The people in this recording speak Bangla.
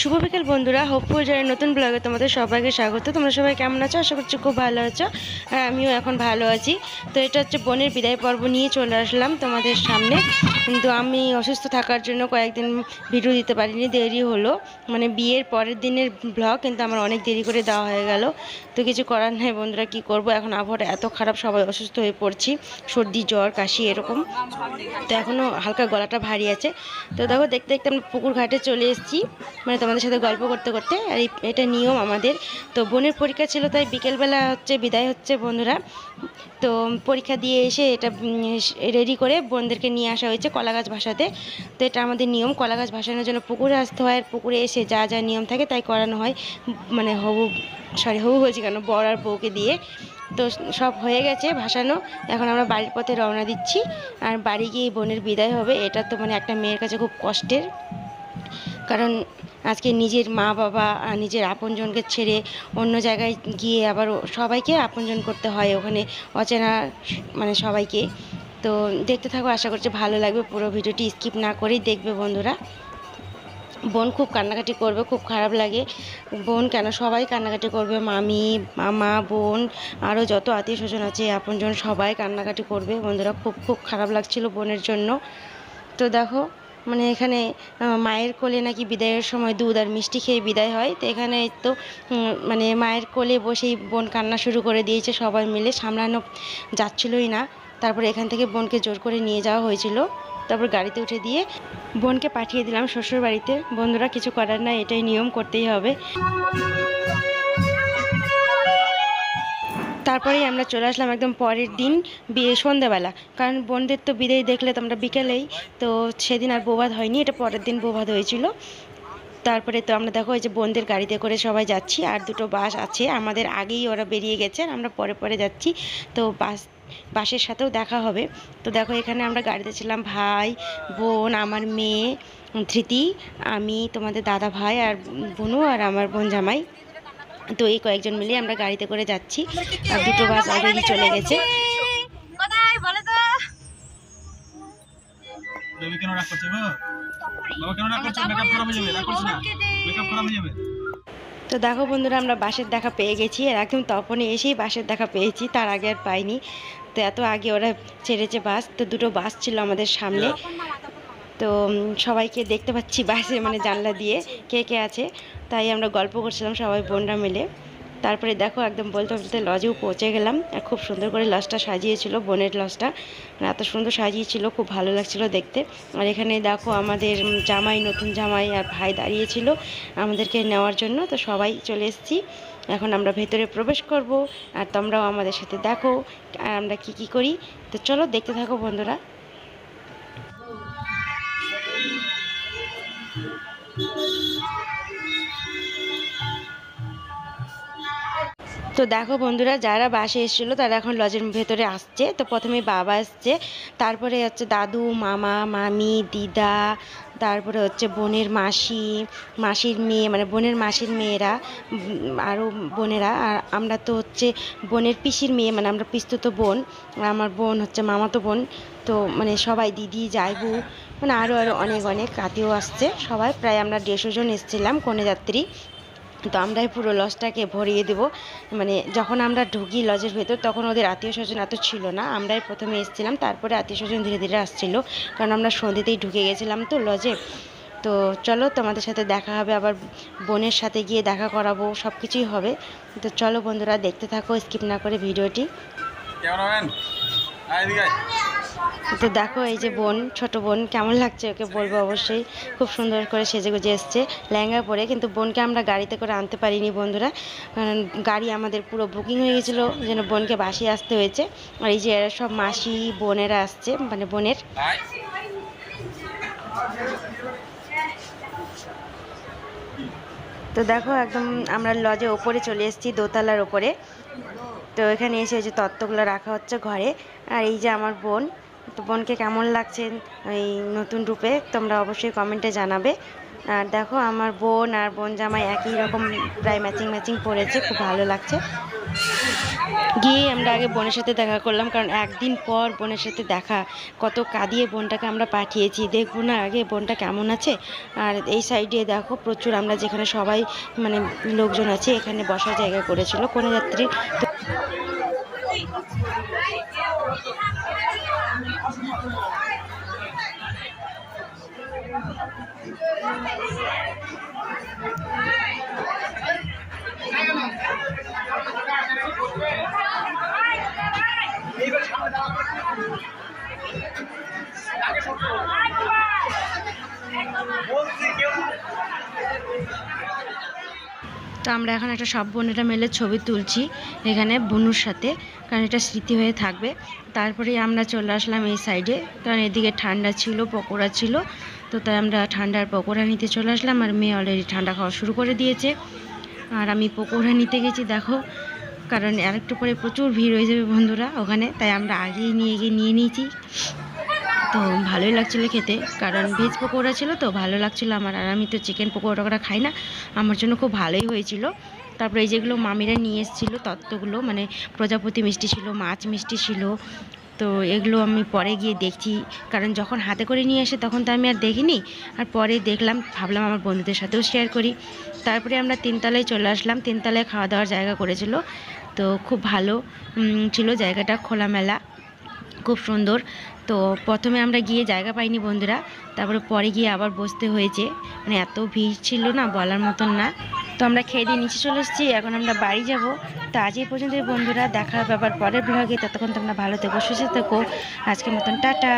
শুভ বিকেল বন্ধুরা হোপফুল যারা নতুন ব্লগে তোমাদের সবাইকে স্বাগত। তোমরা সবাই কেমন আছো? আশা করছি খুব ভালো আছো। আর আমিও এখন ভালো আছি। তো এটা হচ্ছে বোনের বিদায় পর্ব নিয়ে চলে আসলাম তোমাদের সামনে। কিন্তু আমি অসুস্থ থাকার জন্য কয়েকদিন ভিডিও দিতে পারিনি, দেরি হলো। মানে বিয়ের পরের দিনের ব্লগ কিন্তু আমার অনেক দেরি করে দেওয়া হয়ে গেল। তো কিছু করার নেই বন্ধুরা, কি করব? এখন আবহাওয়াটা এত খারাপ, সবাই অসুস্থ হয়ে পড়ছি। সর্দি, জ্বর, কাশি, এরকম। তো এখনও হালকা গলাটা ভারী আছে। তো দেখো, দেখতে দেখতে আমরা পুকুর ঘাটে চলে এসেছি। মানে তোমাদের সাথে গল্প করতে করতে, আর এটা নিয়ম আমাদের। তো বোনের পরীক্ষা ছিল, তাই বিকেলবেলা হচ্ছে বিদায় হচ্ছে বন্ধুরা। তো পরীক্ষা দিয়ে এসে এটা রেডি করে বোনদেরকে নিয়ে আসা হয়েছে কলাগাছ ভাসাতে। তো এটা আমাদের নিয়ম, কলাগাছ ভাসানোর জন্য পুকুরে আসতে হয়, আর পুকুরে এসে যা যা নিয়ম থাকে তাই করানো হয়। মানে হবু সরি হবু বলছি কেন? বর আর বউকে দিয়ে। তো সব হয়ে গেছে ভাসানো। এখন আমরা বাড়ির পথে রওনা দিচ্ছি। আর বাড়ি গিয়ে বোনের বিদায় হবে। এটা তো মানে একটা মেয়ের কাছে খুব কষ্টের। কারণ আজকে নিজের মা বাবা নিজের আপনজনকে ছেড়ে অন্য জায়গায় গিয়ে আবার সবাইকে আপনজন করতে হয় ওখানে অচেনা মানে সবাইকে। তো দেখতে থাকো, আশা করছি ভালো লাগবে পুরো ভিডিওটি। স্কিপ না করেই দেখবে বন্ধুরা। বোন খুব কান্নাকাটি করবে, খুব খারাপ লাগে। বোন কেন? সবাই কান্নাকাটি করবে। মামি, মামা, বোন, আরও যত আত্মীয় স্বজন আছে, আপনজন সবাই কান্নাকাটি করবে। বন্ধুরা, খুব খুব খারাপ লাগছিল বোনের জন্য। তো দেখো মানে এখানে মায়ের কোলে নাকি বিদায়ের সময় দুধ আর মিষ্টি খেয়ে বিদায় হয়। তো এখানে তো মানে মায়ের কোলে বসেই বোন কান্না শুরু করে দিয়েছে, সবাই মিলে সামলানো যাচ্ছিলই না। তারপরে এখান থেকে বোনকে জোর করে নিয়ে যাওয়া হয়েছিল। তারপর গাড়িতে উঠে দিয়ে বোনকে পাঠিয়ে দিলাম শ্বশুর বাড়িতে বন্ধুরা, কিছু করার নাই, এটাই নিয়ম, করতেই হবে। তারপরেই আমরা চলে আসলাম একদম পরের দিন, বিয়ে সন্ধ্যাবেলা। কারণ বোনদের তো বিদায় দেখলে তো আমরা বিকেলেই, তো সেদিন আর বোবাদ হয়নি, এটা পরের দিন বোবাদ হয়েছিল। তারপরে তো আমরা দেখো এই যে বোনদের গাড়িতে করে সবাই যাচ্ছি, আর দুটো বাস আছে, আমাদের আগেই ওরা বেরিয়ে গেছে আমরা পরে পরে যাচ্ছি। তো বাস, বাসের সাথেও দেখা হবে। তো দেখো এখানে আমরা গাড়িতে ছিলাম ভাই, বোন, আমার মেয়ে, ধৃতি, আমি, তোমাদের দাদা ভাই, আর বোনু, আর আমার বোন জামাই। তো এই কয়েকজন মিলে আমরা গাড়িতে করে যাচ্ছি। দুটো বাস অলরেডি চলে গেছে। তো। দেখো বন্ধুরা আমরা বাসের দেখা পেয়ে গেছি। আর একদম তখনই এসেই বাসের দেখা পেয়েছি তার আগে আর পাইনি। তো এত আগে ওরা ছেড়েছে বাস তো দুটো বাস ছিল আমাদের সামনে। তো সবাইকে দেখতে পাচ্ছি বাসে মানে জানলা দিয়ে কে কে আছে। তাই আমরা গল্প করছিলাম সবাই বোনরা মিলে। তারপরে দেখো একদম বলতে বলতে লজেও পৌঁছে গেলাম। আর খুব সুন্দর করে লজটা সাজিয়েছিল, বোনের লজটা। মানে এত সুন্দর সাজিয়েছিল, খুব ভালো লাগছিল দেখতে। আর এখানে দেখো আমাদের জামাই, নতুন জামাই আর ভাই দাঁড়িয়েছিল আমাদেরকে নেওয়ার জন্য। তো সবাই চলে এসেছি। এখন আমরা ভেতরে প্রবেশ করব। আর তোমরাও আমাদের সাথে দেখো, আমরা কি কি করি। তো চলো দেখতে থাকো বন্ধুরা। Thank you. তো দেখো বন্ধুরা, যারা বাসে এসেছিল তারা এখন লজের ভেতরে আসছে। তো প্রথমে বাবা আসছে, তারপরে হচ্ছে দাদু, মামা, মামি, দিদা, তারপরে হচ্ছে বোনের মাসি, মাসির মেয়ে মানে বোনের মাসির মেয়েরা আরও বোনেরা। আর আমরা তো হচ্ছে বোনের পিসির মেয়ে মানে আমরা পিস্তুত বোন আমার বোন হচ্ছে মামাতো বোন। তো মানে সবাই দিদি যাইবু মানে আরও আরও অনেক অনেক আত্মীয় আসছে সবাই। প্রায় আমরা দেড়শো জন এসেছিলাম কনে যাত্রী। তো আমরাই পুরো লজটাকে ভরিয়ে দেব। মানে যখন আমরা ঢুকি লজের ভেতর, তখন ওদের আত্মীয় স্বজন এত ছিল না। আমরাই প্রথমে এসেছিলাম, তারপরে আত্মীয় স্বজন ধীরে ধীরে আসছিল। কারণ আমরা সন্ধ্যেতেই ঢুকে গেছিলাম তো লজে। তো চলো তোমাদের সাথে দেখা হবে, আবার বোনের সাথে গিয়ে দেখা করাবো সব কিছুই হবে। তো চলো বন্ধুরা, দেখতে থাকো, স্কিপ না করে ভিডিওটি। আয়। তো দেখো এই যে বোন, ছোট বোন, কেমন লাগছে ওকে বলব অবশ্যই। খুব সুন্দর করে সেজে গুজে এসছে, লেহেঙ্গা পরে। কিন্তু বোনকে আমরা গাড়িতে করে আনতে পারিনি বন্ধুরা। কারণ গাড়ি আমাদের পুরো বুকিং হয়ে গেছিল, যেন বোনকে বাসি আসতে হয়েছে। আর এই যে এরা সব মাসি, বোনেরা আসছে মানে বোনের। তো দেখো একদম আমরা লজে ওপরে চলে এসেছি, দোতলার ওপরে। তো এখানে এসে যে তত্ত্বগুলো রাখা হচ্ছে ঘরে। আর এই যে আমার বোন তো বোনকে কেমন লাগছে এই নতুন রূপে তোমরা অবশ্যই কমেন্টে জানাবে। আর দেখো আমার বোন আর বোন জামাই একই রকম প্রায় ম্যাচিং ম্যাচিং পরেছে খুব ভালো লাগছে। গিয়ে আমরা আগে বোনের সাথে দেখা করলাম, কারণ একদিন পর বোনের সাথে দেখা। কত কাঁদিয়ে বোনটাকে আমরা পাঠিয়েছি। দেখব না আগে বোনটা কেমন আছে। আর এই সাইডে দেখো প্রচুর আমরা যেখানে সবাই মানে লোকজন আছে, এখানে বসার জায়গা করেছিল কোনো যাত্রী। Thank you. তো আমরা এখন একটা সব বোনেরা মিলে ছবি তুলছি এখানে বনুর সাথে, কারণ এটা স্মৃতি হয়ে থাকবে। তারপরে আমরা চলে আসলাম এই সাইডে কারণ এদিকে ঠান্ডা ছিল, পকোড়া ছিল, তো তাই আমরা ঠান্ডার পকোড়া নিতে চলে আসলাম, আর মেয়ে অলরেডি ঠান্ডা খাওয়া শুরু করে দিয়েছে। আর আমি পকোড়া নিতে গেছি, দেখো, কারণ আরেকটু পরে প্রচুর ভিড় হয়ে যাবে বন্ধুরা ওখানে, তাই আমরা আগেই নিয়ে গিয়ে নিয়ে নিয়েছি। তো ভালোই লাগছিল খেতে। কারণ ভেজ পকোড়া ছিল তো, ভালো লাগছিল আমার। আর আমি তো চিকেন পকোড়া টকোড়া খাই না। আমার জন্য খুব ভালোই হয়েছিল। তারপরে এই যেগুলো মামিরা নিয়ে এসেছিল, তত্ত্বগুলো মানে প্রজাপতি মিষ্টি ছিল, মাছ মিষ্টি ছিল, তো এগুলো আমি পরে গিয়ে দেখছি। কারণ যখন হাতে করে নিয়ে আসে তখন তো আমি আর দেখিনি। আর পরে দেখলাম, ভাবলাম আমার বন্ধুদের সাথেও শেয়ার করি। তারপরে আমরা তিনতলায় চলে আসলাম। তিনতলায় খাওয়া দাওয়ার জায়গা করেছিল। তো খুব ভালো ছিল জায়গাটা খোলামেলা। খুব সুন্দর। তো প্রথমে আমরা গিয়ে জায়গা পাইনি বন্ধুরা, তারপরে পরে গিয়ে আবার বসতে হয়েছে। মানে এত ভিড় ছিল না, বলার মতন না। তো আমরা খেয়ে দিয়ে নিচে চলে এসেছি, এখন আমরা বাড়ি যাব। তো আজ এই পর্যন্ত বন্ধুরা, দেখা ব্যাপার পরের ব্লগে ততক্ষণ তোমরা ভালো থেকো, সুস্থ থেকো। আজকের মতন টাটা।